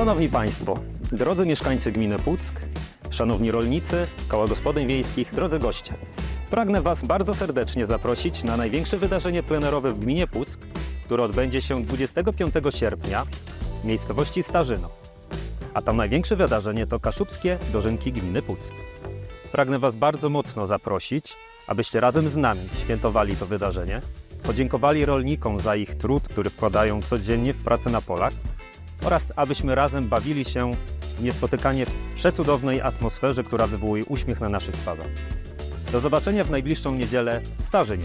Szanowni Państwo, drodzy mieszkańcy gminy Puck, szanowni rolnicy, koła gospodyń wiejskich, drodzy goście. Pragnę Was bardzo serdecznie zaprosić na największe wydarzenie plenerowe w gminie Puck, które odbędzie się 25 sierpnia w miejscowości Starzyno. A tam największe wydarzenie to kaszubskie dożynki gminy Puck. Pragnę Was bardzo mocno zaprosić, abyście razem z nami świętowali to wydarzenie, podziękowali rolnikom za ich trud, który wkładają codziennie w pracę na polach oraz abyśmy razem bawili się niespotykanie w przecudownej atmosferze, która wywołuje uśmiech na naszych twarzach. Do zobaczenia w najbliższą niedzielę w Starzynie.